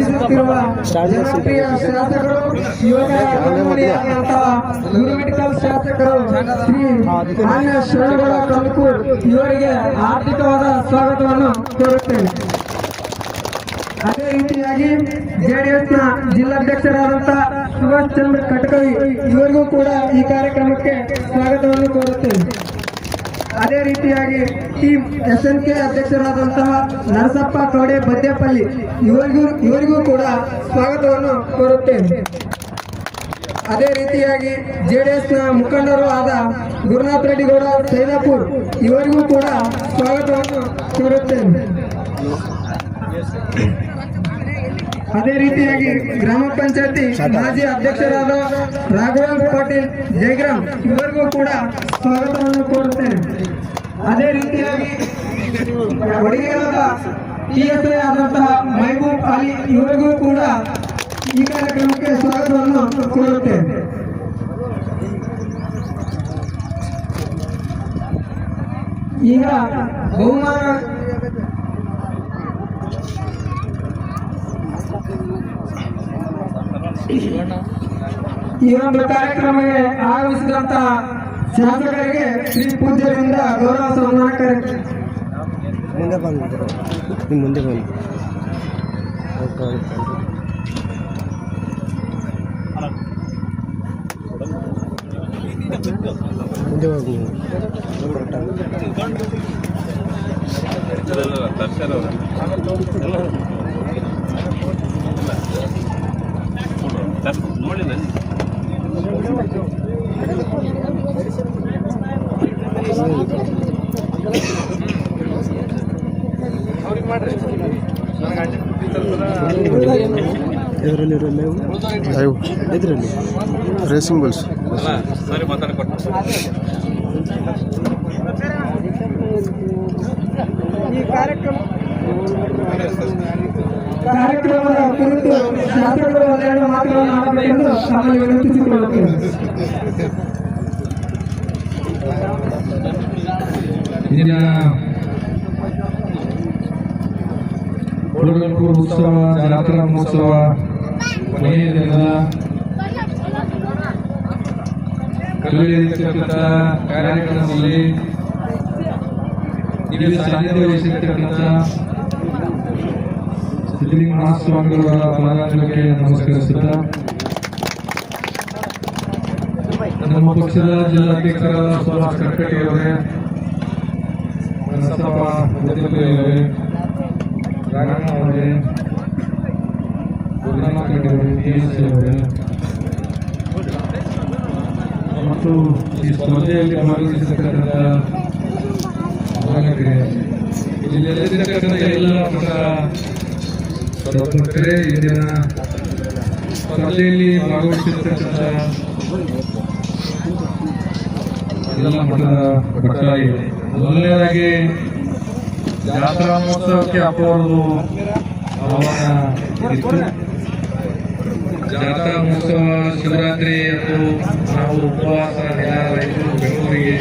ವಂಚಿಸುತ್ತಿರುವ ಜನಪ್ರಿಯ ಶಾಸಕರು ಯುವಕ ಮೆಡಿಕಲ್ ಶಾಸಕರು ಶ್ರೀ ಮಾನ್ಯ ಶಿವಗೌಡ ತಾಲೂಕು ಇವರಿಗೆ ಆರ್ಥಿಕವಾದ ಸ್ವಾಗತವನ್ನು ಕೋರುತ್ತೇನೆ ಅದೇ ರೀತಿಯಾಗಿ ಜೆಡಿಎಸ್ನ ಜಿಲ್ಲಾಧ್ಯಕ್ಷರಾದಂತಹ ಸುಭಾಷ್ ಚಂದ್ರ ಕಟಕವಿ ಇವರಿಗೂ ಕೂಡ ಈ ಕಾರ್ಯಕ್ರಮಕ್ಕೆ ಸ್ವಾಗತವನ್ನು ಕೋರುತ್ತೇನೆ. ಅದೇ ರೀತಿಯಾಗಿ ಟೀಮ್ ಎಸ್ ಎನ್ ಕೆ ಅಧ್ಯಕ್ಷರಾದಂತಹ ನರಸಪ್ಪ ಕೌಡೆ ಬದ್ದೇಪಲ್ಲಿ ಇವರಿಗೂ ಇವರಿಗೂ ಕೂಡ ಸ್ವಾಗತವನ್ನು ಕೋರುತ್ತೇನೆ. ಅದೇ ರೀತಿಯಾಗಿ ಜೆಡಿಎಸ್ನ ಮುಖಂಡರು ಆದ ಗುರುನಾಥ್ ರೆಡ್ಡಿಗೌಡ ಸೈದಾಪುರ್, ಇವರಿಗೂ ಕೂಡ ಸ್ವಾಗತವನ್ನು ಕೋರುತ್ತೇನೆ. ಅದೇ ರೀತಿಯಾಗಿ ಗ್ರಾಮ ಪಂಚಾಯತಿ ಮಾಜಿ ಅಧ್ಯಕ್ಷರಾದ ರಾಘವೇಂದ್ರ ಪಾಟೀಲ್ ಜಯಗ್ರಾಮ್ ಇವರಿಗೂ ಕೂಡ ಸ್ವಾಗತವನ್ನು ಕೋರುತ್ತೇನೆ. ಅದೇ ರೀತಿಯಾಗಿ ಒಡೆಯರಾದ ಟಿಎಸ್ಐ ಆದಂತಹ ಮೈಬೂಬ್ ಅಲಿ ಇವರಿಗೂ ಕೂಡ ಈ ಕಾರ್ಯಕ್ರಮಕ್ಕೆ ಸ್ವಾಗತವನ್ನು ಕೋರುತ್ತೇನೆ. ಈಗ ಬಹುಮಾನ ಈ ಒಂದು ಕಾರ್ಯಕ್ರಮಕ್ಕೆ ಆಗಮಿಸಿದಂತಹ ಶಾಸಕರಿಗೆ ಶ್ರೀ ಪೂಜ್ಯರಿಂದ ಗೌರವ ಸನ್ಮಾನ ಮುಂದೆ ಬಂದು ನಿಮ್ಮ ಮುಂದೆ ಬಂದು. ಮುಂದೆ ಹೋಗಿ ನೋಡಿಲ್ಲ ಇದರಲ್ಲಿ ಲೈವ್ ಇದರಲ್ಲಿ ರೇಸಿಂಗ್ ಬಲ್ಸ್ ಸರಿ ಮಾತಾಡ್ಕೊಟ್ಟು. ಈ ಕಾರ್ಯಕ್ರಮ ಕಾರ್ಯಕ್ರಮದ ಕುರಿತು ಶಾಸಕರು ಒಂದೆರಡು ಮಾತುಗಳನ್ನು ಆಡಬೇಕೆಂದು ತಮ್ಮಲ್ಲಿ ವಿನಂತಿಸಿಕೊಳ್ಳುತ್ತೇನೆ. ಇಂದಿನ ಉತ್ಸವ, ಜಾತ್ರಾ ಮಹೋತ್ಸವ ಕೊನೆಯ ದಿನದ ಕಲ್ಲೂರಿರ್ತಕ್ಕಂಥ ಕಾರ್ಯಕ್ರಮದಲ್ಲಿ ಇಲ್ಲಿ ಸಾನ್ನಿಧ್ಯ ವಹಿಸಿರ್ತಕ್ಕಂಥ ಸಿದ್ಧಲಿಂಗ ಮಹಾಸ್ವಾಮಿಗಳ ಪಾದಾಂಜಲಿಗೆ ನಮಸ್ಕರಿಸುತ್ತಾ ನಮ್ಮ ಪಕ್ಷದ ಜಿಲ್ಲಾಧ್ಯಕ್ಷರಾದ ಸುಭಾಷ್ ಕರ್ಕಟಿ ಅವರೇ ನರಸಪ್ಪ ಮುದ್ದೆಪಲ್ಲಿ ಅವರೇ ರಾಘಣ್ಣ ಅವರೇ ಗುರುನಾಥ ರೆಡ್ಡಿ ಅವರೇ ಟಿ ಎಸ್ ಅವರೇ ಮತ್ತು ಈ ಸ್ಪರ್ಧೆಯಲ್ಲಿ ಭಾಗವಹಿಸಿರ್ತಕ್ಕಂಥ ಬಾಲಕರೇ ಇಲ್ಲಿ ನೆಲೆಸಿರ್ತಕ್ಕಂಥ ಎಲ್ಲ ಮಕ್ಕಳ ಪ್ರಮುಖರೇ ಇಂದಿನ ಸ್ಪರ್ಧೆಯಲ್ಲಿ ಭಾಗವಹಿಸಿರ್ತಕ್ಕಂಥ ಎಲ್ಲ ಮಠದ ಭಕ್ತರಾಗಿದೆ ಮೊದಲನೇದಾಗಿ ಜಾತ್ರಾ ಮಹೋತ್ಸವಕ್ಕೆ ಹಾಕುವುದು ಆಹ್ವಾನ ಇತ್ತು. ಜಾತ್ರಾ ಮಹೋತ್ಸವ ಶಿವರಾತ್ರಿ ಅದು ನಾವು ಉಪವಾಸ ನಿರಾಯಿತು ಬೆಂಗಳೂರಿಗೆ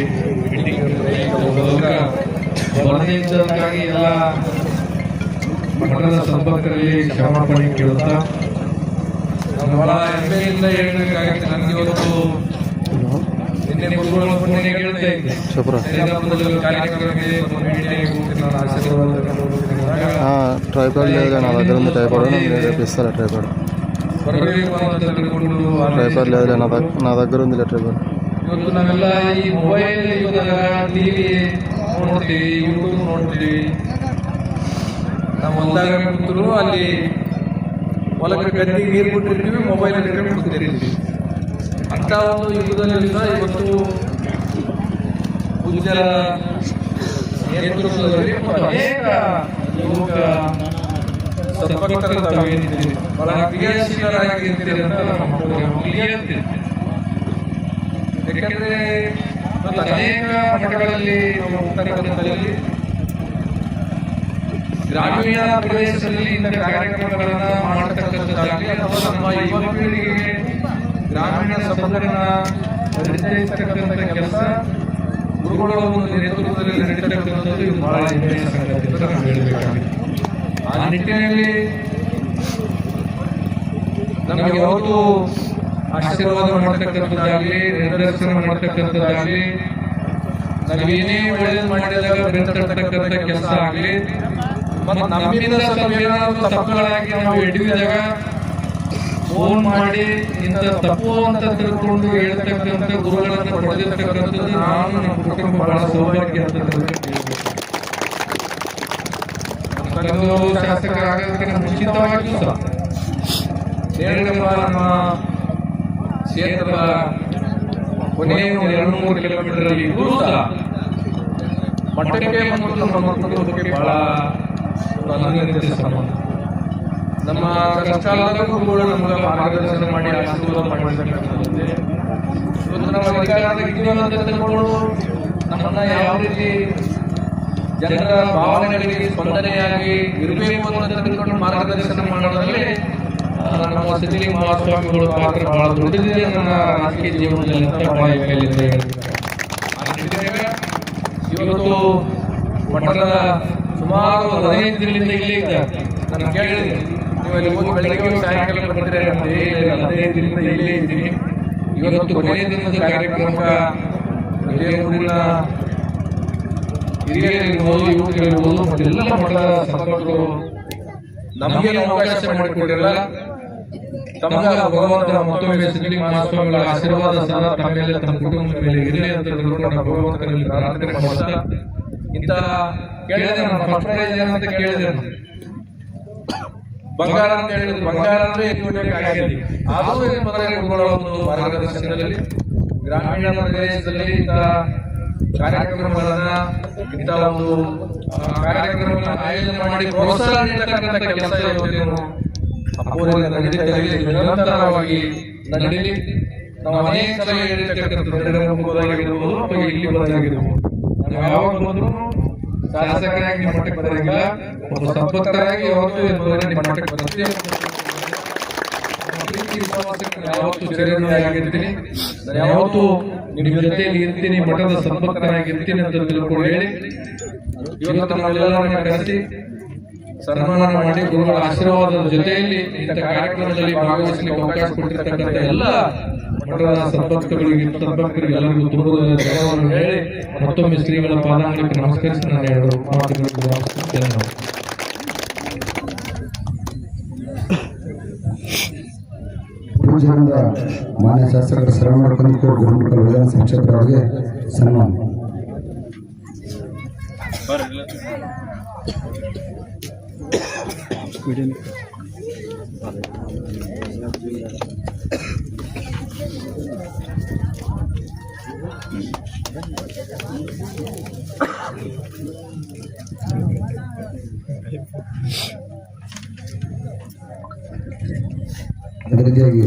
ಬರದೇ ಇದ್ದಕ್ಕಾಗಿ ಎಲ್ಲ ಮಠದ ಸಂಪರ್ಕದಲ್ಲಿ ಕ್ಷಮಾಪಣೆ ಕೇಳುತ್ತಾ ಬಹಳ ಹೆಮ್ಮೆಯಿಂದ ಹೇಳಬೇಕಾಗಿ ನನಗೆ ಇವತ್ತು ನಿನ್ನೆ ಗುರುಗಳ ಪುಣ್ಯ ಕೇಳ್ತಾ ಇದ್ದೆ ಶುಭ್ರ శ్రీరాములు కార్యక్రమమే మీడియా కూర్చున్న ఆశీర్వాదాలు ట్రైపాడ్ లేదు నా దగ్గర ఉంది ట్రైపాడ్ నేను రేపు ఇస్తాను ట్రైపాడ్ ಬರಬೇಕು ಅಂತ ತಿಳ್ಕೊಂಡು ಟ್ರೈಪಾಡ್ లేదు నా దగ్గర నా దగ్గర ఉంది ట్రైపాడ్ ಇವತ್ತು ನಾವೆಲ್ಲ ಈ ಮೊಬೈಲ್ ಯುಗದಾಗ ಟಿವಿ ನೋಡ್ತೀವಿ ಯೂಟ್ಯೂಬ್ ನೋಡ್ತೀವಿ ನಾವು ಹೊಲ್ದಾಗ ಕೂತರು, ಅಲ್ಲಿ ಹೊಲಕ್ಕೆ ಗದ್ದಿಗೆ ನೀರು ಬಿಟ್ಟಿರ್ತೀವಿ ಮೊಬೈಲ್ ಹಿಡ್ಕೊಂಡು ಕೂತಿರ್ತೀವಿ. ಅಂತ ಒಂದು ಯುಗದಲ್ಲಿ ಇವತ್ತು ಉಜ್ಜಲ ನೇತೃತ್ವದಲ್ಲಿ ಅನೇಕ ಯುವಕ ಕ್ರಿಯಾಶೀಲರಾಗಿರ್ತೀರಿ ಅನೇಕ ಮಠಗಳಲ್ಲಿ ನಾವು ಉತ್ತರ ಕನ್ನಡದಲ್ಲಿ ಗ್ರಾಮೀಣ ಪ್ರದೇಶದಲ್ಲಿ ಇಂಥ ಕಾರ್ಯಕ್ರಮಗಳನ್ನು ಮಾಡತಕ್ಕಂಥದ್ದಾಗಲಿ ಅಥವಾ ನಮ್ಮ ಯುವ ಪೀಳಿಗೆಗೆ ಗ್ರಾಮೀಣ ಸಂಬಂಧಗಳನ್ನ ಪರಿಚಯಿಸ್ತಕ್ಕಂಥ ಕೆಲಸ ಗುರುಗಳ ಒಂದು ನೇತೃತ್ವದಲ್ಲಿ ನಡೀತಕ್ಕಂಥದ್ದು ಇದು ಬಹಳ ಹೆಮ್ಮೆಯ ಸಂಗತಿ ಅಂತ ನಾವು ಹೇಳಬೇಕಾಗಿದೆ. ಆ ನಿಟ್ಟಿನಲ್ಲಿ ನಮಗೆ ಯಾವತ್ತು ಆಶೀರ್ವಾದ ಮಾಡತಕ್ಕಂಥದ್ದಾಗಲಿ ನಿರ್ದೇಶನ ಮಾಡತಕ್ಕಂಥದ್ದಾಗಲಿ, ನಾವೇನೇ ಒಳ್ಳೇದು ಮಾಡಿದಾಗ ಬೆಂತಕ್ಕಂಥ ಕೆಲಸ ಆಗಲಿ ಮತ್ತು ತಪ್ಪುಗಳಾಗಿ ನಾವು ಎಡವಿದಾಗ ಫೋನ್ ಮಾಡಿ ಇಂಥ ತಪ್ಪು ಅಂತ ತಿಳ್ಕೊಂಡು ಹೇಳ್ತಕ್ಕಂಥ ಗುರುಗಳನ್ನು ಪಡೆದಿರ್ತಕ್ಕಂಥದ್ದು ನಾನು, ನಮ್ಮ ಕುಟುಂಬ ಬಹಳ ಸೌಭಾಗ್ಯ ಅಂತ ಕಳೆದು ಶಾಸಕರಾಗೋದಕ್ಕಿಂತ ಮುಂಚಿತವಾಗಿಯೂ ಕ್ಷೇತ್ರದ ಕೊನೆಯ ಎರಡು ಮೂರು ಕಿಲೋಮೀಟರ್ ಅಲ್ಲಿ ಸಹ ಬಹಳ ಅನಿರೀಕ್ಷಿತ ಸಂಬಂಧ. ನಮ್ಮ ಕಷ್ಟಕಾಲದ ಗುರುಗಳು ನಮ್ಗೆ ಮಾರ್ಗದರ್ಶನ ಮಾಡಿ ಅಂತ ನಮ್ಮನ್ನ ಯಾವ ರೀತಿ ಜನರ ಭಾವನೆಗಳಿಗೆ ಸ್ಪಂದನೆಯಾಗಿ ಇರಬೇಕು ಅಂತ ಮಾರ್ಗದರ್ಶನ ಮಾಡೋದ್ರಲ್ಲಿ ನಮ್ಮ ಸಿದ್ಧಲಿಂಗ ಮಹಾಸ್ವಾಮಿಗಳು ಪಾತ್ರ ಬಹಳ ದೊಡ್ಡದಿದೆ ನನ್ನ ರಾಜಕೀಯ ಜೀವನದಲ್ಲಿ ಬಹಳ ಇವತ್ತು ಮಠದ ಸುಮಾರು ಹದಿನೈದು ದಿನದಿಂದ ಇಲ್ಲೇ ಇದ್ದಾರೆ ನಾನು ಕೇಳಿದೆ, ನೀವು ಅಲ್ಲಿ ಹೋಗಿ ಬೆಳಗ್ಗೆ ಸಾಯಂಕಾಲ ಬರ್ತೀರಾ ಹದಿನೈದು ದಿನದಿಂದ ಇಲ್ಲೇ ಇದ್ದೀನಿ. ಇವತ್ತು ಕೊನೆಯ ದಿನದ ಕಾರ್ಯಕ್ರಮಕ್ಕೆ ಇದೇ ಊರಿನ ಹಿರಿಯರಿರ್ಬೋದು ಯುವಕರಿರ್ಬೋದು ಮತ್ತು ಎಲ್ಲ ಮಠದ ಸಂಪರ್ಕರು ನಮಗೆ ಅವಕಾಶ ಮಾಡಿಕೊಟ್ಟಿರಲ್ಲ. ತಮಗ ಭಗವಂತನ ಮತ್ತೊಮ್ಮೆ ಸಿದ್ಧಿ ಮಹಾಸ್ವಾಮಿಗಳ ಆಶೀರ್ವಾದ ಸದಾ ತಮ್ಮ ಮೇಲೆ ತಮ್ಮ ಕುಟುಂಬದ ಮೇಲೆ ಇರಲಿ ಅಂತ ತಿಳ್ಕೊಂಡು ಭಗವಂತನಲ್ಲಿ ಪ್ರಾರ್ಥನೆ ಮಾಡ್ತಾ ಇಂಥ ಕೇಳಿದೆ ನಾನು ಫಸ್ಟ್ ಪ್ರೈಸ್ ಅಂತ ಕೇಳಿದೆ ಬಂಗಾರ ಅಂತ ಹೇಳಿದ್ರು. ಬಂಗಾರ ಅಂದ್ರೆ ಆಗಿದೆ ಆದರೂ ಏನು ಮೊದಲೇ ಒಂದು ಮಾರ್ಗದರ್ಶನದಲ್ಲಿ, ಗ್ರಾಮೀಣ ಪ್ರದೇಶದಲ್ಲಿ ಇಂಥ ಕಾರ್ಯಕ್ರಮಗಳನ್ನ, ಇಂಥ ಒಂದು ಕಾರ್ಯಕ್ರಮಗಳನ್ನ ಆಯೋಜನೆ ಮಾಡಿ ಪ್ರೋತ್ಸಾಹ ನೀಡತಕ್ಕಂಥ ಕೆಲಸ ಇವತ್ತೇನು ಅಪೂರ್ವ ನಡೀತಾ ಇದೆ. ನಿರಂತರವಾಗಿ ನಡೀಲಿ. ನಾವು ಅನೇಕ ಸಲ ಹೇಳಿರ್ತಕ್ಕಂಥ ಹೋದಾಗಿರ್ಬೋದು, ಅಥವಾ ಇಲ್ಲಿ ಬಂದಾಗಿರ್ಬೋದು ಯಾವಾಗ ಬಂದ್ರು ಶಾಸಕರಾಗಿ ನಿಮ್ಮ ಮಟ್ಟಕ್ಕೆ ಬರೋದಿಲ್ಲ ಒಬ್ಬ ಸಂಪತ್ತರಾಗಿ ಯಾವತ್ತೂ ನಿಮ್ಮ ಮಟ್ಟಕ್ಕೆ ಬರ್ತೀವಿ ಯಾವತ್ತು ನಾನು ಯಾವತ್ತೂ ನಿಮ್ಮ ಜೊತೆಯಲ್ಲಿ ಇರ್ತೀನಿ, ಮಠದ ಸಂಪತ್ತರಾಗಿರ್ತೀನಿ ಅಂತ ತಿಳ್ಕೊಂಡು ಹೇಳಿ. ಇವತ್ತು ನಮ್ಮೆಲ್ಲರನ್ನ ಕರೆಸಿ ಸನ್ಮಾನ ಮಾಡಿ ಗುರುಗಳ ಆಶೀರ್ವಾದದ ಜೊತೆಯಲ್ಲಿ ಇಂಥ ಕಾರ್ಯಕ್ರಮದಲ್ಲಿ ಭಾಗವಹಿಸಲಿಕ್ಕೆ ಅವಕಾಶ ಕೊಟ್ಟಿರ್ತಕ್ಕಂಥ ಎಲ್ಲ ಮಠದ ಸಂಪರ್ಕಗಳಿಗೆ ಸಂಪರ್ಕರಿಗೆ ಎಲ್ಲರಿಗೂ ತುಂಬ ಧನ್ಯವಾದವನ್ನು ಹೇಳಿ ಮತ್ತೊಮ್ಮೆ ಶ್ರೀಗಳ ಪಾದಾಂಗಕ್ಕೆ ನಮಸ್ಕರಿಸಿ ನಾನು ಹೇಳಲು. ಧನ್ಯವಾದ ಪೂಜೆಯಿಂದ ಮಾನ್ಯ ಶಾಸಕರ ಮಾಡ್ಕೊಂಡು ಗುರುಮಠ ವಿಧಾನಸಭೆ ಕ್ಷೇತ್ರಗಳಿಗೆ ಸನ್ಮಾನ ಬರ್ರಿ ಇಲ್ಲ. ಅದೇ ರೀತಿಯಾಗಿ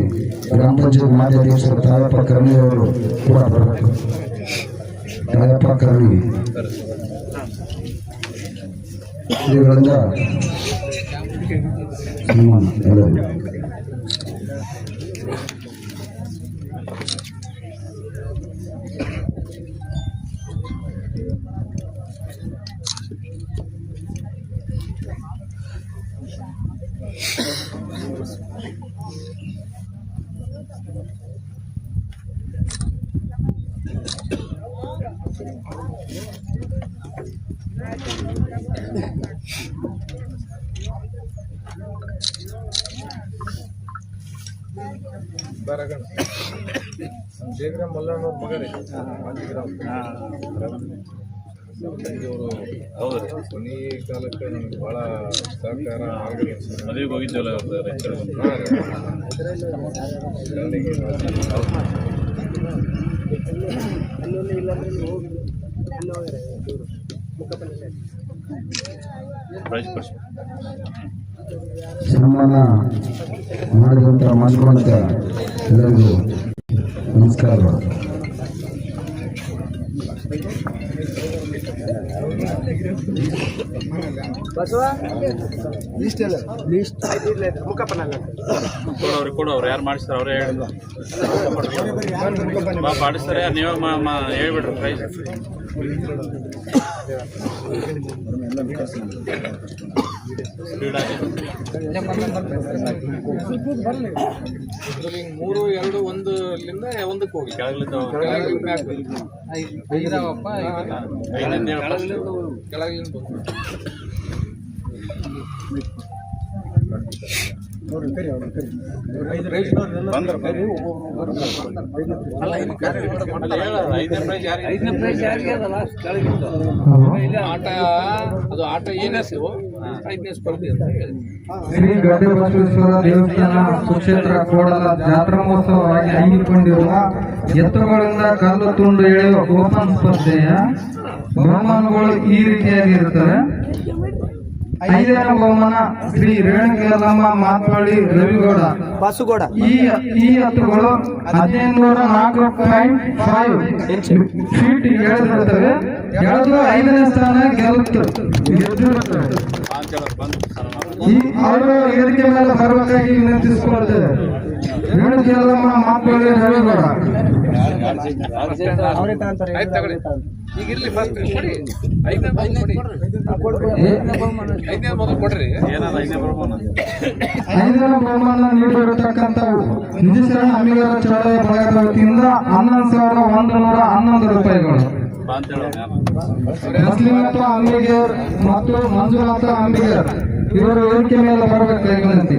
ಗ್ರಾಮ ಪಂಚಾಯತ್ ಮಾಜಿ ಅಧ್ಯಕ್ಷರು ತಾಯಪ್ಪ ಕರ್ಣಿ ಅವರು ಕೂಡ ಬರಬೇಕು ತಾಯಪ್ಪ ಕರ್ಣಿ ಶ್ರೀಗಳಿಂದ ಸನ್ಮಾನ ಎಲ್ಲರಿಗೂ ಹೌದ್ರಿ ಕೊನೆ ಕಾಲಕ್ಕೆ ಬಹಳ ಸಹಕಾರ ಆಗಿದೆ ಸನ್ಮಾನ ಮಾಡಿದಂತ ಮಾಡಿಕೊಂಡಂತೆ ಎಲ್ಲರಿಗೂ ನಮಸ್ಕಾರಗಳು ಯಾರು ಮಾಡಿಸ್ತಾರ ಅವ್ರೇ ಹೇಳಿ ಮಾಡಿಸ್ತಾರೆ ನೀವೇ ಮಾ ಮಾ ಹೇಳ್ಬಿಡ್ರಿ ಪ್ರೈಸ್ ಮೂರು ಎರಡು ಒಂದು ಅಲ್ಲಿಂದ ಒಂದಕ್ಕೆ ಹೋಗಿ ಕೆಳಗಿಲಿಂದ. ಕೆಳಗಿಂದ ಅಲ್ಲ, ಹೇಳು, ಐದನೇ ಪ್ರೈಸ್ ಯಾರಿಗೆ ಆಟ ಅದು ಆಟ ಏನೆಸು ಐದನೇ ಸ್ಪರ್ಧೆ ಅಂತ ಹೇಳಿ ಶ್ರೀ ಗಡ್ಡೆ ಬಸವೇಶ್ವರ ದೇವಸ್ಥಾನ ಸುಕ್ಷೇತ್ರ ಕೋಡಲ ಜಾತ್ರಾ ಮಹೋತ್ಸವವಾಗಿ ಹಮ್ಮಿಕೊಂಡಿರುವ ಎತ್ತುಗಳಿಂದ ಕಲ್ಲು ತುಂಡು ಎಳೆಯುವ ಓಪನ್ ಸ್ಪರ್ಧೆಯ ಬಹುಮಾನಗಳು ಈ ರೀತಿಯಾಗಿರುತ್ತವೆ ಐದನೇ ಬಹುಮಾನ ಶ್ರೀ ರೇಣುಕೇಲಮ್ಮ ಮಾತ್ವಳ್ಳಿ ರವಿಗೌಡ. ಬಾಸುಗೌಡ. ಈ ಈ ಹತ್ತುಗಳು ಹದಿನೈದುನೂರ ನಾಲ್ಕು ಪಾಯಿಂಟ್ ಫೈವ್ ಫೀಟ್ ಎಳೆದಿರುತ್ತವೆ. ಎಳೆದು ಐದನೇ ಸ್ಥಾನ ಗೆಲ್ಲುತ್ತೆ. ಗೆದ್ದಿರುತ್ತವೆ. ಅವರು ಇದಕ್ಕೆ ಮೇಲೆ ಬರಬೇಕಾಗಿ ವಿನಂತಿಸಿಕೊಳ್ತೇವೆ ರವಿಗೌಡ ತಗೊಳ್ಳಿ. ಈಗ ಇರ್ಲಿ ಫಸ್ಟ್ ಕೊಡಿ. ಐದನೇ ಮೊದಲು ಕೊಡಿ. ಐದನೇ ಮೊದಲು ಕೊಡ್ರಿ. ಐದನೇ ಬಹುಮಾನ? ಚಳವಳಿ ಬಳಗದ ವತಿಯಿಂದ ಹನ್ನೊಂದು ಸಾವಿರದ ಒಂದು ನೂರ ಹನ್ನೊಂದು ರೂಪಾಯಿಗಳು. ಮುಸ್ಲಿಮತ್ತ ಅಂಬಿಗರ್ ಮತ್ತು ಮಂಜುನಾಥ ಅಂಬಿಗರ್. ಇವರು ಏರಿಕೆ ಮೇಲೆ ಬರಬೇಕಾಗಿ ವಿನಂತಿ.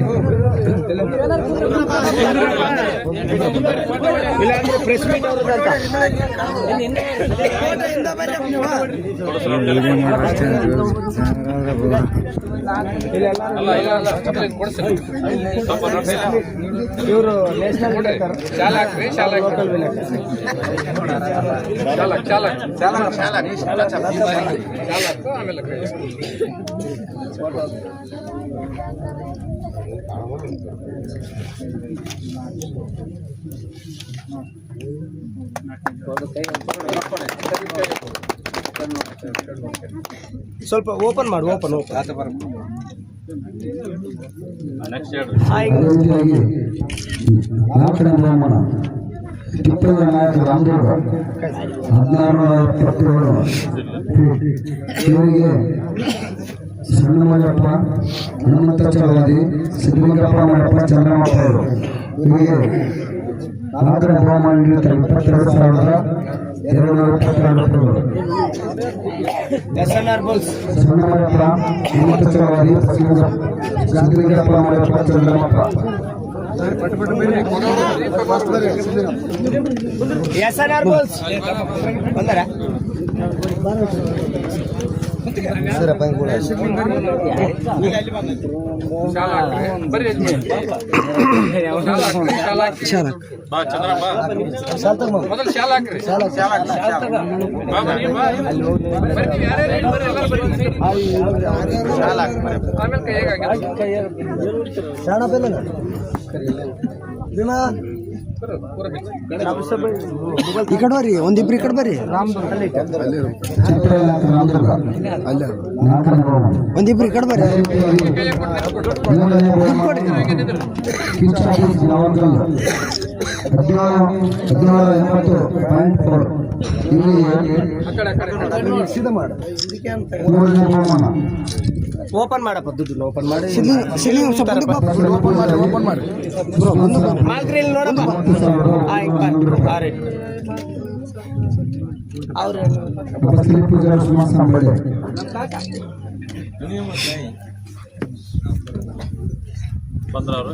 ಇವರು ನ್ಯಾಷನಲ್ ಶಾಲೆ ಹಾಕ್ರಿ ಚಾಲಕ್ ಚಾಲಕ್ ಚಾಲಕ್ ಚಾಲಕ್ ಚಾಲಕ್ ಆಮೇಲೆ. ಸ್ವಲ್ಪ ಓಪನ್ ಮಾಡು ಓಪನ್ ಓಪನ್. ಆತ ಬರ. ನಾಯಕ ರಾಮದೇವ. ಹದಿನಾರು ಎಪ್ಪತ್ತೇಳು. ಇವರಿಗೆ ಸಣ್ಣಮಯ್ಯಪ್ಪ ಹನುಮಂತ ಚಲವಾದಿ ಸಿದ್ದಲಿಂಗಪ್ಪ ಮಯ್ಯಪ್ಪ ಚಂದ್ರಮಪ್ಪ ಅವರು ಇವರಿಗೆ ನಾಲ್ಕನೇ ಬಹುಮಾನ ನೀಡುತ್ತಾರೆ ಇಪ್ಪತ್ತೆರಡು ಸಾವಿರದ ಎರಡು ನೂರ ಇಪ್ಪತ್ತೆರಡು ರೂಪಾಯಿಗಳು S N R bowls Sannamayyappa Hanumanta Chalavadi Siddalingappa Mayyappa Chandramappa S N R bowls ಬಂದಾರ ಶಾಲೆ ಹಾಕ್ರಿ ಬರ್ರಿ ಯಜಮಾನ್. ಶಾಲೆ ಹಾಕ್ರಿ ಶಾಲೆ ಈ ಕಡೆ ಬರ್ರಿ ಒಂದಿಬ್ರು ಈ ಕಡೆ ಬರ್ರಿ. ಒಂದಿಬ್ರು ಈ ಕಡೆ ಬರ್ರಿ. ಹದಿನೇಳು ಎಂಬತ್ತು ಪಾಯಿಂಟ್ ಫೋರ್ ಕಡೆ ಓಪನ್ ಮಾಡಪ್ಪ ದುಡ್ಡು ಓಪನ್ ಮಾಡಿ. ಓಪನ್ ಮಾಡಿ ಮಾಲ್ಕ್ರಿ ಇಲ್ಲಿ ನೋಡಪ್ಪ. ಆಯ್ತು ಒಂಬೈನೂರು ರೂಪಾಯಿ ಆ ರೇಟ್ ಅವ್ರ ಬಂದ್ರ ಅವರು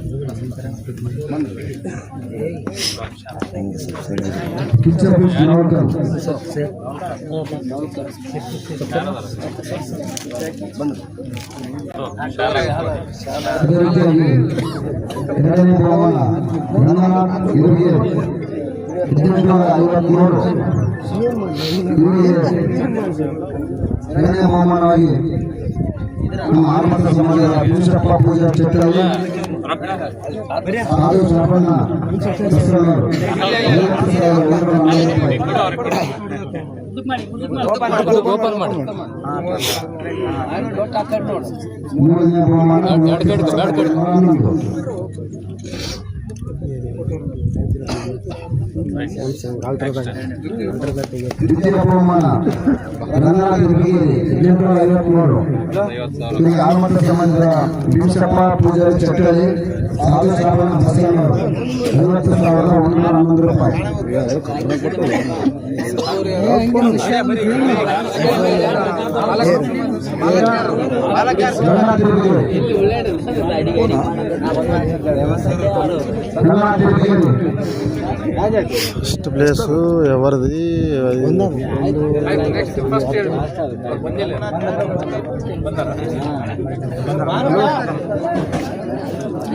ಎರಡನೇ ಬಹುಮಾನವಾಗಿ ನಮ್ಮ ಆರ್ಮತ ಸಮಾಜದ ಪೂಜಪ್ಪ ಪೂಜಾ ಚಿತ್ರದಲ್ಲಿ ಓಪನ್ ಮಾಡಿ ಮೂರನೇ ಬಹುಮಾನ ಮೂವತ್ತು ಸಾವಿರದ ಹನ್ನೊಂದು. ದ್ವಿತೀಯ ಬಹುಮಾನ ಎಂಟುನೂರ ಐವತ್ಮೂರು ಶ್ರೀ ಆಲ್ಮಟ್ಟ ಸಂಬಂಧದ ಭೀಮಶಪ್ಪ ಪೂಜಾರಿ ಚಟ್ಟಳಿ ಶ್ರಾವಣ ಬಸಯ್ಯನವರು ಐವತ್ತು ಸಾವಿರದ ಒಂದೂರ ಹನ್ನೊಂದು ರೂಪಾಯಿ ರಂಗನಾಥ ಹುಡುಗಿರಿ ರಂಗನಾಥ ಹುಡುಗಿರಿ ఫస్ట్ ప్లేస్ ఎవరిది అది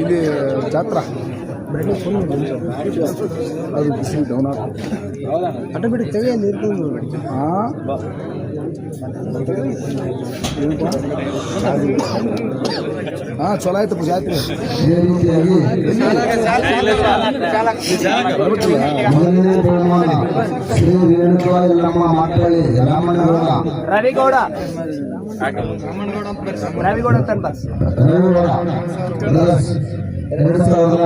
ఇది ಜಾತ್ರಾ ಅದು ಬಿಸಿ ಡೌನ್ ಅಡ್ಡ ಬಿಡಿ ತೆಗೆಯಲ್ಲಿ ಹಾ ಚಲೋ ಆಯ್ತು ಜಾತ್ರೆ ಶ್ರೀ ರೇಣುಕಾ ರಾಮಣ್ಣ ಮಾತಳಿ ರಾಮನಗೌಡ ರವಿಗೌಡ. ರವಿಗೌಡ. ರವಿಗೌಡ ಎರಡು ಸಾವಿರದ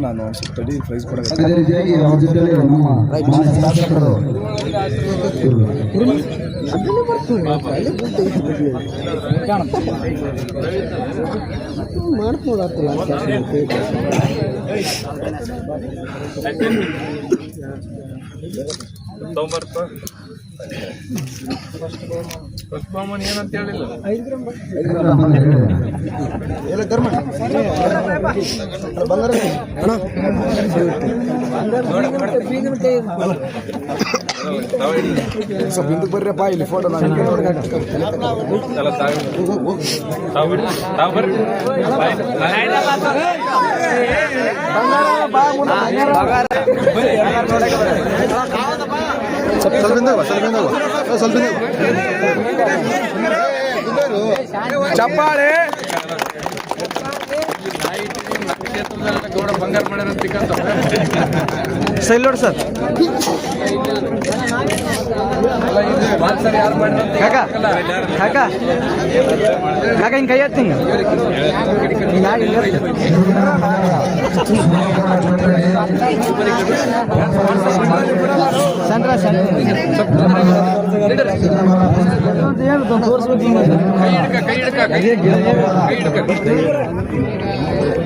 ನಾನು ತಡಿ ಪ್ರೈಸ್ ಕೊಡಕ್ಕೆ ಅದೇ ರೀತಿಯಾಗಿ ಅವ್ರ ನಮ್ಮ ತೊಗೊಂಬರ್ಪ ಸ್ವಲ್ಪ ಫಸ್ಟ್ ಫೋಟೋ ನಾನು ಎಲ್ಲ ತಾವು ಬಿಡಿ ತಾವು ಬರ್ರಿ ಸ್ವಲ್ಪ ಹಿಂದೆ ಬಾ, ಸ್ವಲ್ಪ ಹಿಂದೆ ಬಾ. ಏ, ಸ್ವಲ್ಪ ಹಿಂದೆ ಬಾ. ಚಪ್ಪಾಳೆ ಬಂಗಾರ ಮಾಡ್ಯಾರ ಸೈಲ್ ನೋಡಿ ಸರ್ ಯಾರು ಮಾಡಿದ್ರು ಕಾಕ ಕಾಕ ಕಾಕ ಹಿಂಗೆ ಕೈ ಹತ್ತಿ ಹಿಂಗೆ. ಸೆಂಟ್ರ ಕೈ ಹಿಡ್ಕ ಕೈ ಹಿಡ್ಕ. ಕೈ ಹಿಡ್ಕ.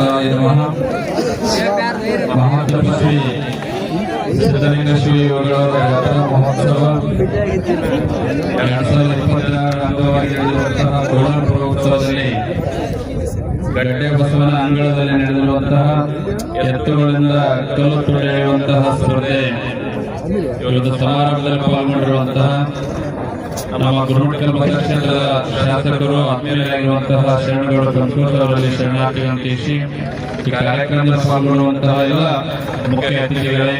ತಗೋಪ್ಪ ಮಹಾತಪಸ್ವಿ ಸಿದ್ಧಲಿಂಗ ಶ್ರೀ ಯೋಗಿಯವರ ಜಾತ್ರಾ ಮಹೋತ್ಸವ ಎರಡ್ ಸಾವಿರದ ಇಪ್ಪತ್ತೆರಡರ ಅಂಗವಾಗಿ ನಡೆದಿರುವಂತಹ ಕೋಲಾರ ಗಡ್ಡೆ ಬಸವನ ಅಂಗಳದಲ್ಲಿ ನಡೆದಿರುವಂತಹ ಎತ್ತುಗಳಿಂದ ಕಲ್ಲು ತೊಳೆಯುವಂತಹ ಸ್ಪರ್ಧೆ ಇವತ್ತು ಸಮಾರಂಭದಲ್ಲಿ ಪಾಲ್ಗೊಂಡಿರುವಂತಹ ನಮ್ಮ ಗುರುಮಠದ ಮತಕ್ಷೇತ್ರದ ಶಾಸಕರು ಆತ್ಮೀಯರಾಗಿರುವಂತಹ ಶರಣಗಳು ಸಂಸ್ಕೃತರಲ್ಲಿ ಅವರಲ್ಲಿ ಶರಣಾರ್ಥಿ ಅಂತಿಸಿ ಈ ಕಾರ್ಯಕ್ರಮದಲ್ಲಿ ಪಾಲ್ಗೊಳ್ಳುವಂತಹ ಎಲ್ಲ ಮುಖ್ಯ ಅತಿಥಿಗಳೇ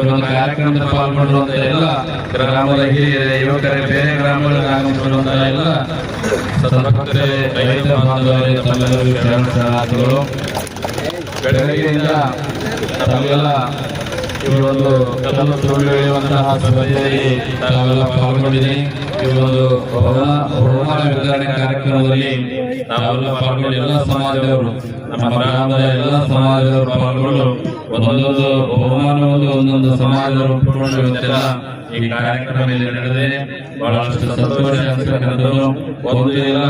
ಒಂದು ಕಾರ್ಯಕ್ರಮದಲ್ಲಿ ಪಾಲ್ಗೊಂಡಿರುವಂತಹ ಎಲ್ಲ ಗ್ರಾಮದ ಹಿರಿಯರೇ, ಯುವಕರೇ, ಬೇರೆ ಗ್ರಾಮಗಳಲ್ಲಿ ಆಗಮಿಸಿರುವಂತಹ ಎಲ್ಲ ಸದ್ಭಕ್ತರೇ ರೈತ ಬಾಂಧವರೇ, ತಮ್ಮೆಲ್ಲರಿಗೂ ಶರಣ ಶರಣಾರ್ಥಿಗಳು. ಬೆಳಗ್ಗೆಯಿಂದ ತಾವೆಲ್ಲ ಈ ಒಂದು ಕಲ್ಲನ್ನು ತುಳಿಯುವಂತಹ ಸ್ಪರ್ಧೆಯಲ್ಲಿ ನಾವೆಲ್ಲ ಪಾಲ್ಗೊಂಡಿದ್ದೀನಿ ಈ ಒಂದು ಬಹುಮಾನ ವಿತರಣೆ ಕಾರ್ಯಕ್ರಮದಲ್ಲಿ ನಾವೆಲ್ಲ ಪಾಲ್ಗೊಂಡು ಎಲ್ಲ ಸಮಾಜದವರು, ನಮ್ಮ ಗ್ರಾಮದ ಎಲ್ಲ ಸಮಾಜದವರು ಪಾಲ್ಗೊಂಡು ಒಂದೊಂದು ಬಹುಮಾನವನ್ನು ಒಂದೊಂದು ಸಮಾಜದವರು ಇವತ್ತೆಲ್ಲ ಈ ಕಾರ್ಯಕ್ರಮದಲ್ಲಿ ನಡೆದಿದೆ. ಬಹಳಷ್ಟು ಸಂತೋಷ ಒಂದು ಎಲ್ಲ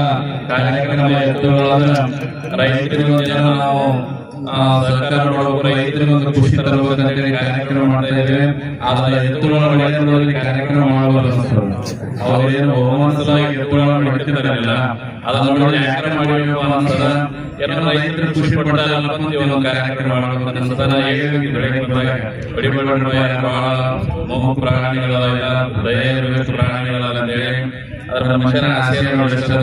ಕಾರ್ಯಕ್ರಮ ಎತ್ತುಗಳಾದ್ರೆ ರೈತರಿಗೂ ಜನ ನಾವು ಸರ್ಕಾರ ನೋಡುವ ರೈತರಿಗೆ ಒಂದು ಖುಷಿ ತರಬೇಕಂತ ಹೇಳಿ ಕಾರ್ಯಕ್ರಮ ಮಾಡ್ತಾ ಇದ್ದೇವೆ. ಆದ್ರೆ ಎತ್ತುಗಳ ಒಳ್ಳೆಯದರಲ್ಲಿ ಕಾರ್ಯಕ್ರಮ ಮಾಡಬಾರದು ಅವರೇನು ಬಹುಮಾನ ಸಲುವಾಗಿ ಎತ್ತುಗಳನ್ನು ಹಿಡಿತಿದ್ದಾರಲ್ಲ ಅದನ್ನ ನೋಡಿ ಯಾಕೆ ಮಾಡಬೇಕು ಅಂತದ ಎಲ್ಲ ರೈತರು ಖುಷಿ ಪಡ್ತಾರೆ ಅಂತ ಒಂದು ಕಾರ್ಯಕ್ರಮ ಮಾಡಬೇಕು ಅಂತ ನಾ ಹೇಳಿ ಬೆಳಗ್ಗೆ ಬಂದಾಗ ಬಡಿ ಬಡಿ ಬಡಿ ಬಡಿ ಬಹಳ ಮೋಹ ಪ್ರಾಣಿಗಳಲ್ಲ ದಯ ಪ್ರಾಣಿಗಳಲ್ಲ ಅಂತೇಳಿ ಅದರ ಮನುಷ್ಯನ ಆಸೆಯನ್ನು ಮನುಷ್ಯ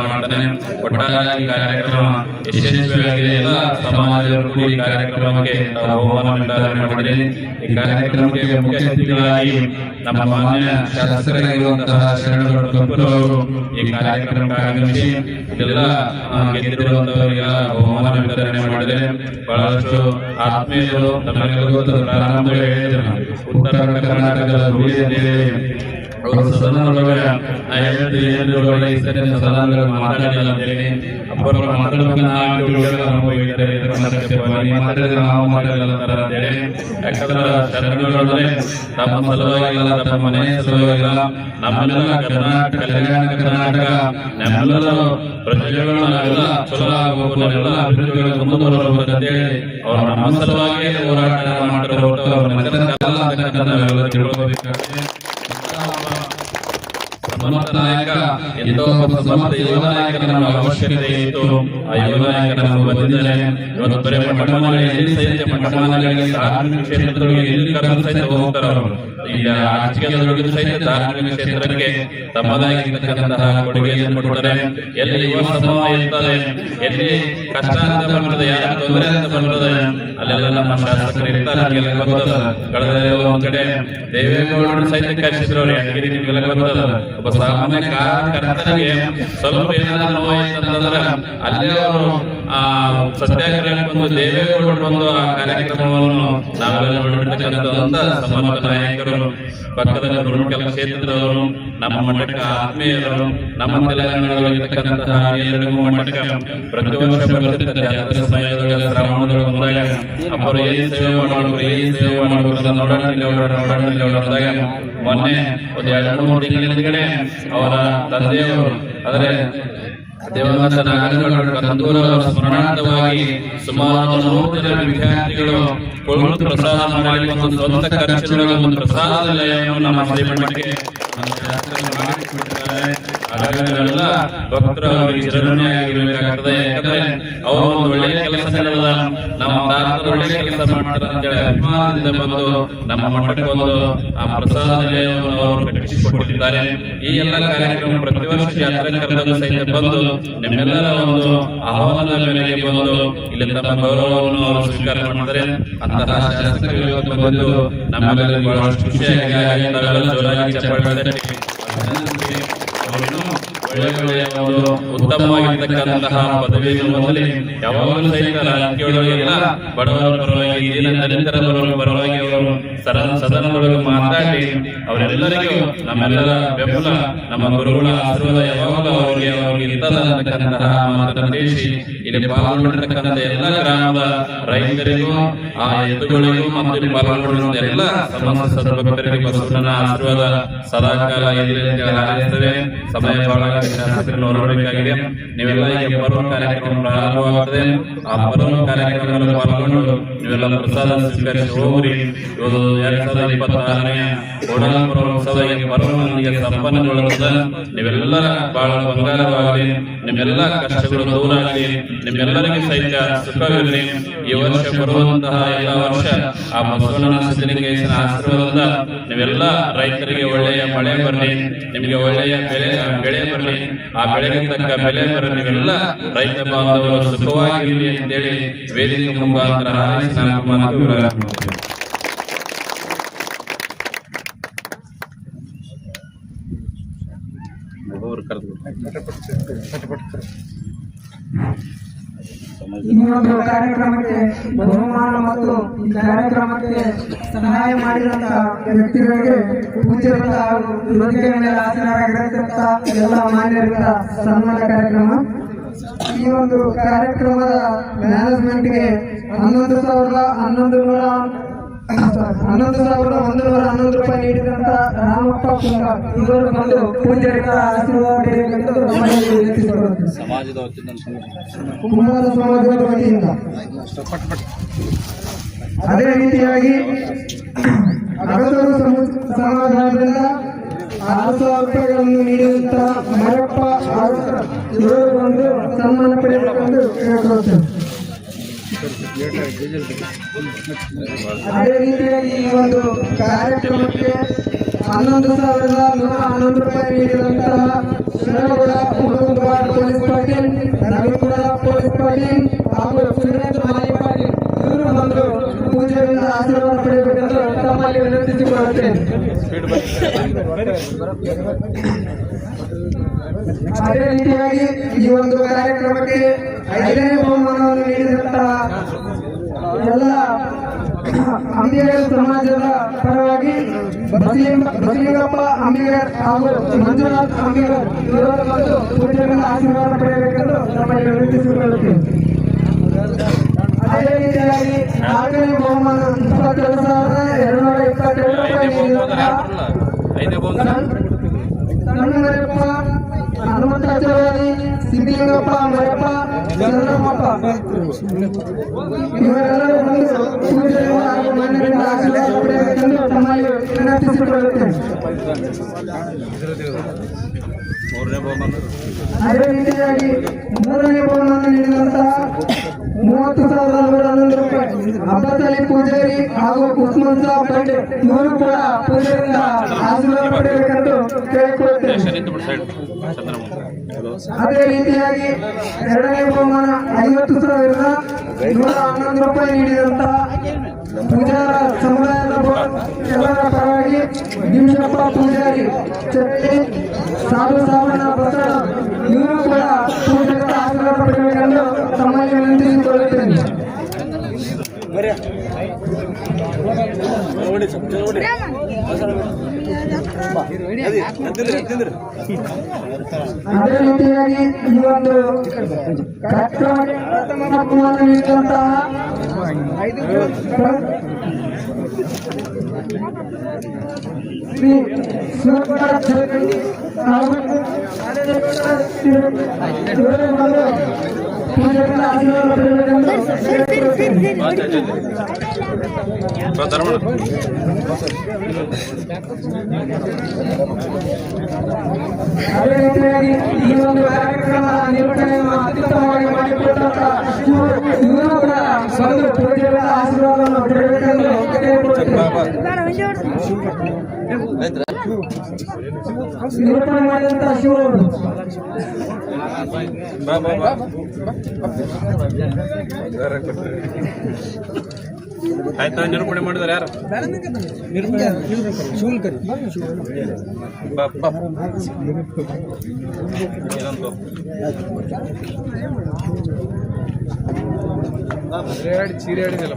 ಮಾಡ್ತಾನೆ. ಒಟ್ಟಾಗಿ ಕಾರ್ಯಕ್ರಮ, ಯಶಸ್ವಿಯಾಗಿದೆ. ಎಲ್ಲ ಸಮಾಜದವರು ಕೂಡಿ ಈ ಕಾರ್ಯಕ್ರಮಕ್ಕೆ ಬಹುಮಾನ ವಿತರಣೆ ಮಾಡಿದೆ ಈ ಕಾರ್ಯಕ್ರಮಕ್ಕೆ ಮುಖ್ಯ ಅತಿಥಿಗಳಾಗಿ ನಮ್ಮ ಮಾನ್ಯ ಈ ವಿತರಣೆ ಮಾಡಿದರೆ ಬಹಳಷ್ಟು ಆತ್ಮೀಯರು ಉತ್ತರ ಕರ್ನಾಟಕದ ಅವರು ಸದನದೊಳಗೆ ನಾ ಹೇಳ್ತೀನಿ ಏನಿರೋಲ್ಲ ಈ ಸರಿ ಸದನದಲ್ಲಿ ಮಾತಾಡಲಿಲ್ಲ ಅಂತೇಳಿ ಅಪ್ಪರು ಮಾತಾಡ್ಬೇಕಂತ ನಾವು ಹುಡುಗರು ನಮಗೆ ಹೇಳ್ತಾರೆ, ಇದು ಕರ್ನಾಟಕಕ್ಕೆ ಬನ್ನಿ, ನೀವು ಮಾತಾಡಿದ್ರೆ ನಾವು ಮಾತಾಡಲಿಲ್ಲ ಅಂತಾರೆ ಅಂತೇಳಿ ಯಾಕಂದ್ರೆ ಶರಣಗಳೊಡನೆ ತಮ್ಮ ಸಲುವಾಗಿ ಅಲ್ಲ ತಮ್ಮ ಮನೆಯ ಸಲುವಾಗಿ ನಮ್ಮೆಲ್ಲ ಕರ್ನಾಟಕ ಕಲ್ಯಾಣ ಕರ್ನಾಟಕ ನಮ್ಮೆಲ್ಲ ಪ್ರಜೆಗಳು ನಾವೆಲ್ಲ ಚಲೋ ಆಗಬೇಕು ನಾವೆಲ್ಲ ಅಭಿವೃದ್ಧಿಗಳು ಮುಂದೆ ಬರಬೇಕು ಅಂತೇಳಿ ಅವ್ರು ನಮ್ಮ ಸಲುವಾಗಿ ಹೋರಾಟ ಹೊರತು ಅವ್ರ ಮನೆತನ ಅಲ್ಲ ಅಂತಕ್ಕಂಥ ನಾವೆಲ್ಲ ಸಮರ್ಥ ನಾಯಕ ಎಂತೋ ಒಬ್ಬ ಸಮರ್ಥ ಯುವ ನಾಯಕನ ನಮಗೆ ಅವಶ್ಯಕತೆ ಇತ್ತು ಆ ಯುವ ನಾಯಕ ನಮಗೆ ಬಂದಿದ್ದಾನೆ ಇವತ್ತು ಬರೀ ಮಠಮಾಲೆ ಎಲ್ಲಿ ಸಹಿತ ಮಠಮಾಲೆಗಳಿಗೆ ಧಾರ್ಮಿಕ ಕ್ಷೇತ್ರಗಳಿಗೆ ಎಲ್ಲಿ ಕರೆದು ಸಹಿತ ಹೋಗ್ತಾರೆ ಅವರು ಈಗ ರಾಜಕೀಯದೊಳಗೆ ಸಹಿತ ಧಾರ್ಮಿಕ ಕ್ಷೇತ್ರಕ್ಕೆ ತಮ್ಮದಾಗಿರ್ತಕ್ಕಂತಹ ಕೊಡುಗೆಯನ್ನು ಕೊಡ್ತಾರೆ. ಎಲ್ಲಿ ಯುವ ಸಮೂಹ ಇರ್ತದೆ ಎಲ್ಲಿ ಕಷ್ಟ ಅಂತ ಬರ್ತದೆ ಯಾರು ತೊಂದರೆ ಅಂತ ಬರ್ತದೆ ಅಲ್ಲೆಲ್ಲ ನಮ್ಮ ಶಾಸಕರು ಇರ್ತಾರೆ. ಒಂದ್ ಕಡೆ ದೇವೇಗೌಡರು ಸಹಿತ ಕರೆಸಿದ್ರು ಒಬ್ಬ ಸಾಮಾನ್ಯ ಕಾರ್ಯಕರ್ತರಿಗೆ ಸ್ವಲ್ಪ ಏನಾದ್ರು ಅಂತಂದ್ರೆ ಅಲ್ಲೇ ಅವರು ಆ ಸತ್ಯಾಗ್ರಹ ಬಂದು ದೇವೇಗೌಡರು ಬಂದು ಆ ಕಾರ್ಯಕ್ರಮವನ್ನು ನಾವೆಲ್ಲ ನೋಡಿರ್ತಕ್ಕಂಥ ಸಮರ್ಥ ನಾಯಕರು ರುಣಕೆಲ ಕ್ಷೇತ್ರದವರು, ನಮ್ಮ ಮಠಕ್ಕೆ ಆತ್ಮೀಯರು, ನಮ್ಮ ತೆಲಂಗಾಣದಲ್ಲಿರ್ತಕ್ಕಂತಹ ಎಲ್ಲರಿಗೂ ಮಠಕ್ಕೆ ಪ್ರತಿ ವರ್ಷ ಜಾತ್ರೆ ಸಮಯದೊಳಗೆ ಶ್ರಾವಣದೊಳಗೆ ಬಂದಾಗ ಅವರು ಏನ್ ಸೇವೆ ಮಾಡಬೇಕು ಏನ್ ಸೇವೆ ಅಂತ ನೋಡೋಣ ನೋಡೋಣ ಮೊನ್ನೆ ಒಂದು ಎರಡು ಮೂರು ತಿಂಗಳ ಹಿಂದ್ಗಡೆ ಅವರ ತಂದೆಯವರು, ಆದರೆ ದೇವದಾಸ ನಾಗೇಂದ್ರ ಕಂದೂರು ಸ್ಮರಣಾರ್ಥವಾಗಿ ಸುಮಾರು ಪ್ರಸಾದ ಸ್ವಂತ ಪ್ರಸಾದ ನಿಲಯವನ್ನು ನಮ್ಮ ಹಾಗಾಗಿ ನಾವೆಲ್ಲ ಭಕ್ತರು ಅವರಿಗೆ ಚಿರಋಣಿಯಾಗಿರ್ಬೇಕಾಗ್ತದೆ ಯಾಕಂದ್ರೆ ಅವರು ಒಂದು ಒಳ್ಳೆಯ ಕೆಲಸ ನಡೆದ ನಮ್ಮ ತಾತರು ಒಳ್ಳೆಯ ಕೆಲಸ ಮಾಡ್ತಾರೆ ಅಂತೇಳಿ ಅಭಿಮಾನದಿಂದ ಬಂದು ನಮ್ಮ ಮಠಕ್ಕೆ ಬಂದು ಆ ಪ್ರಸಾದ ಅವರು ಕಟ್ಟಿಸಿಕೊಟ್ಟಿದ್ದಾರೆ. ಈ ಎಲ್ಲ ಕಾರ್ಯಕ್ರಮ ಪ್ರತಿ ವರ್ಷ ಯಾತ್ರೆ ಸಹಿತ ಬಂದು ನಿಮ್ಮೆಲ್ಲರ ಒಂದು ಆಹ್ವಾನದ ಮೇರೆಗೆ ಬಂದು ಇಲ್ಲಿ ತಮ್ಮ ಗೌರವವನ್ನು ಅವರು ಸ್ವೀಕಾರ ಮಾಡ್ತಾರೆ. ಅಂತಹ ಶಾಸ್ತ್ರಗಳು ಬಂದು ನಮ್ಮೆಲ್ಲರಿಗೂ ಬಹಳಷ್ಟು ಖುಷಿಯಾಗಿ ಜೋರಾಗಿ ಚಪ್ಪಾಳೆ ಒಂದು ಉತ್ತಮವಾಗಿರ್ತಕ್ಕಂತಹ ಪದವಿಗಳಲ್ಲಿ ಯಾವಾಗಲೂ ಸಹಿತ ರಾಜಕೀಯದೊಳಗೆಲ್ಲ ಬಡವರ ಪರವಾಗಿ ದಲಿತರ ಪರವಾಗಿ ಅವರು ಸದನ ಸದನದೊಳಗೆ ಮಾತಾಡಿ ಅವರೆಲ್ಲರಿಗೂ ನಮ್ಮೆಲ್ಲರ ಬೆಂಬಲ, ನಮ್ಮ ಗುರುಗಳ ಆಶೀರ್ವಾದ ಯಾವಾಗಲೂ ಅವರಿಗೆ ಅವರಿಗೆ ಇರ್ತದ ಅಂತಕ್ಕಂತಹ ಇಲ್ಲಿ ಪಾಲ್ಗೊಂಡಿರ್ತಕ್ಕಂಥ ಎಲ್ಲ ಗ್ರಾಮದ ರೈತರಿಗೂ, ಆ ಎತ್ತುಗಳಿಗೂ ಮತ್ತು ಇಲ್ಲಿ ಎಲ್ಲ ಆಶೀರ್ವಾದ ಸದಾಕಾಲ ಹಾರೈಸ್ತೇವೆ. ಸಮಯ ನೋಡಬೇಕಾಗಿದೆ. ನೀವೆಲ್ಲ ಈಗ ಪರ್ವ ಕಾರ್ಯಕ್ರಮ ಪ್ರಾರಂಭವಾಗುತ್ತದೆ ಆ ಪರ್ವ ಕಾರ್ಯಕ್ರಮದಲ್ಲಿ ಪಾಲ್ಗೊಂಡು ನೀವೆಲ್ಲ ಪ್ರಸಾದ ಸ್ವೀಕರಿಸಿ ಇವತ್ತು ಎರಡ್ ಸಾವಿರದ ಇಪ್ಪತ್ತಾರನೇ ಕೋಡಾಪುರ ಈ ಪರ್ವನೊಂದಿಗೆ ಸಂಪನ್ನಗೊಳ್ಳುತ್ತದೆ. ನೀವೆಲ್ಲ ಬಹಳ ಬಂಗಾರವಾಗಲಿ, ನಿಮ್ಮೆಲ್ಲ ಕಷ್ಟಗಳು ದೂರ ಆಗಲಿ. ನಿಮ್ಮೆಲ್ಲರಿಗೂ ಸಹಿತ ಸುಖವಿರಲಿ ಈ ವರ್ಷ ಬರುವಂತಹ ಎಲ್ಲ ವರ್ಷ ಆ ಬಸವಣ್ಣನ ಸಿದ್ಧಲಿಂಗೇಶನ ಆಶೀರ್ವಾದದಿಂದ ನೀವೆಲ್ಲ ರೈತರಿಗೆ ಒಳ್ಳೆಯ ಮಳೆ ಬರಲಿ, ನಿಮಗೆ ಒಳ್ಳೆಯ ಬೆಳೆ ಬೆಳೆ ಬರಲಿ, ಆ ಬೆಳೆಗೆ ತಕ್ಕ ಬೆಲೆ ಬರಲಿ, ನೀವೆಲ್ಲ ರೈತ ಬಾಂಧವರು ಸುಖವಾಗಿರಲಿ ಅಂತೇಳಿ ವೇದಿಕೆ ಮುಖಾಂತರ ಹಾರೈಸಿ ನಾನು ಮಾತು ಒಂದು ಕಾರ್ಯಕ್ರಮಕ್ಕೆ ಬಹುಮಾನ ಮತ್ತು ಈ ಕಾರ್ಯಕ್ರಮಕ್ಕೆ ಸಹಾಯ ಮಾಡಿದಂತ ವ್ಯಕ್ತಿಗಳಿಗೆ ಪೂಜ್ಯರಿಂದ ಹಾಗೂ ಮೇಲೆ ಹಾಜರಾಗಿರತಕ್ಕಂತ ಎಲ್ಲ ಮಾನ್ಯರಿಂದ ಸನ್ಮಾನ ಕಾರ್ಯಕ್ರಮ. ಈ ಒಂದು ಕಾರ್ಯಕ್ರಮದ ಮ್ಯಾನೇಜ್ಮೆಂಟ್ಗೆ ಹನ್ನೊಂದು ಸಾವಿರದ ಹನ್ನೊಂದು ನೂರ ಹನ್ನೊಂದು ಸಾವಿರದ ಒಂದು ನೂರ ಹನ್ನೊಂದು ರೂಪಾಯಿ ನೀಡಿದಂತ ರಾಮ ರಾಮಪ್ಪ ಇವರು ಬಂದು ಪೂಜಾರಿಗಳ ಸಮಾಜದ ವತಿಯಿಂದ ಕುಮಾರ ಸಮಾಜದ ವತಿಯಿಂದ. ಅದೇ ರೀತಿಯಾಗಿ ಅಗಸರು ಸಮ- ಸಮಾಜದಿಂದ ಆರು ಸಾವಿರ ರೂಪಾಯಿಗಳನ್ನು ನೀಡಿದಂತಹ ಮರಪ್ಪ ಇವರು ಬಂದು ಸನ್ಮಾನ ಪಡೆಯಬೇಕೆಂದು ಕೇಳಿಕೊಳ್ಳುತ್ತೇವೆ ಅದೇ ರೀತಿಯಾಗಿ ಈ ಒಂದು ಕಾರ್ಯಕ್ರಮಕ್ಕೆ ಹನ್ನೊಂದು ಸಾವಿರದ ನೂರ ಹನ್ನೊಂದು ರೂಪಾಯಿ ನೀಡಿದಂತಹ ಪೊಲೀಸ್ ಪಾಟೀಲ್ ನವೀಗೌಡ ಪೊಲೀಸ್ ಪಾಟೀಲ್ ಹಾಗೂ ಸುರೇಂದ್ರ ಮಾಲಿ ಪಾಟೀಲ್ ಇವರು ಬಂದು ಪೂಜೆಯಿಂದ ಆಶೀರ್ವಾದ ಪಡೆಯಬೇಕೆಂದು ತಮ್ಮಲ್ಲಿ ವಿನಂತಿಸಿಕೊಳ್ಳುತ್ತೇನೆ. ಅದೇ ರೀತಿಯಾಗಿ ಈ ಒಂದು ಕಾರ್ಯಕ್ರಮಕ್ಕೆ ಐದನೇ ಬಹುಮಾನವನ್ನು ನೀಡಿದಂತಹ ಎಲ್ಲ ಅಂಬಿಗರ ಸಮಾಜದ ಪರವಾಗಿ ಬಸಲಿಂಗ ಬಸಲಿಂಗಪ್ಪ ಅಂಬಿಗರ್ ಹಾಗೂ ಮಂಜುನಾಥ್ ಅಂಬಿಗರ್ ಇವರು ಬಂದು ಪೂಜೆಯಿಂದ ಆಶೀರ್ವಾದ ಪಡೆಯಬೇಕೆಂದು ನಮ್ಮಲ್ಲಿ ವಿನಂತಿಸಿಕೊಳ್ಳುತ್ತೇವೆ. ಅದೇ ರೀತಿಯಾಗಿ ನಾಲ್ಕನೇ ಬಹುಮಾನ ಇಪ್ಪತ್ತೆರಡು ಸಾವಿರದ ಎರಡುನೂರ ಇಪ್ಪತ್ತೆರಡು ರೂಪಾಯಿ ನೀಡಿದಂತಹ ಐದನೇ ಸಣ್ಣಮರಪ್ಪ ಹನುಮಂತಾಚಾರ್ಯ ಸಿದ್ಧಲಿಂಗಪ್ಪ ಮರಪ್ಪ ಚಂದ್ರಮ್ಮಪ್ಪ ಅದೇ ರೀತಿಯಾಗಿ ಮೂರನೇ ಬಹುಮಾನ ನೀಡಿದಂತಹ ಮೂವತ್ತು ಸಾವಿರದ ನೂರ ಹನ್ನೊಂದು ರೂಪಾಯಿ. ಹಬ್ಬದಲ್ಲಿ ಪೂಜಾರಿ ಹಾಗೂ ಉಸ್ಮಾನ್ ಸಾಬ್ ಬಂಡೆ ಇವರು ಕೂಡ ಪೂಜೆಯಿಂದ ಆಶೀರ್ವಾದ ಪಡೆಯಬೇಕೆಂದು ಅದೇ ರೀತಿಯಾಗಿ ಎರಡನೇ ಬಹುಮಾನ ಐವತ್ತು ಸಾವಿರದ ನೂರ ಹನ್ನೊಂದು ರೂಪಾಯಿ ನೀಡಿದಂತಹ ಪೂಜಾರ ಸಮುದಾಯದ ಎಲ್ಲರ ಪರವಾಗಿ ಭೀಮಪ್ಪ ಪೂಜಾರಿ ಚಟ್ಟಿ ಸಾಧು ಸಾವನ ಬಸಳ ಇವರು ಕೂಡ ಪೂಜೆಗಳ ಆಶೀರ್ವಾದ ಪಡೆಯಬೇಕೆಂದು ತಮ್ಮಲ್ಲಿ ವಿನಂತಿಸಿಕೊಳ್ಳುತ್ತೇನೆ ಅದೇ ರೀತಿಯಾಗಿ ಈ ಒಂದು ಕಾರ್ಯಕ್ರಮಕ್ಕೆ ಪ್ರಥಮ ಬಹುಮಾನ ನೀಡಿದಂತಹ ಶ್ರೀ ಶಿವಕುಮಾರ ಚೌಧರಿ ಹಾಗೂ ಅದೇ ರೀತಿಯಾಗಿ ಈ ಒಂದು ಕಾರ್ಯಕ್ರಮ ಅತ್ಯುತ್ತಮವಾಗಿ ಪೂಜೆಗಳ ಆಶೀರ್ವಾದವನ್ನು ಪಡೆಯಬೇಕೆಂದು ಆಯ್ತಾ ನಿರೂಪಣೆ ಮಾಡಿದಾರೆ ಯಾರು? ಬಾ ಬಾ ಏನಂತ ಚೀರೆ ಆಡಿದಲ್ಲ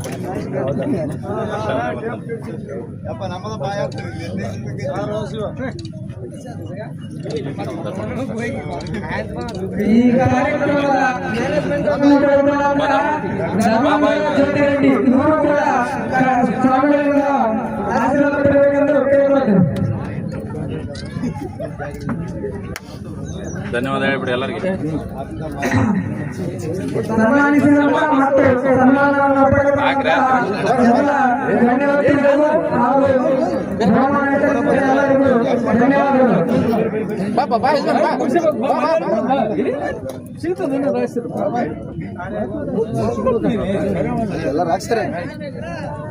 ಈ ಕಾರ್ಯಕ್ರಮದ ಜ್ಯೋತಿರೆಡ್ಡಿ ಇವರು ಕೂಡ ಸ್ವಾಮಿಗಳಿಂದ ಆಶೀರ್ವಾದ ಪಡೆಯಬೇಕೆಂದು ಕೇಳಿಕೊಳ್ಳುತ್ತೇನೆ ಧನ್ಯವಾದ ಹೇಳ್ಬಿಡಿ ಎಲ್ಲರಿಗೆ. ಎಲ್ಲ ಗಣ್ಯವ್ಯಕ್ತಿಗಳಿಗೂ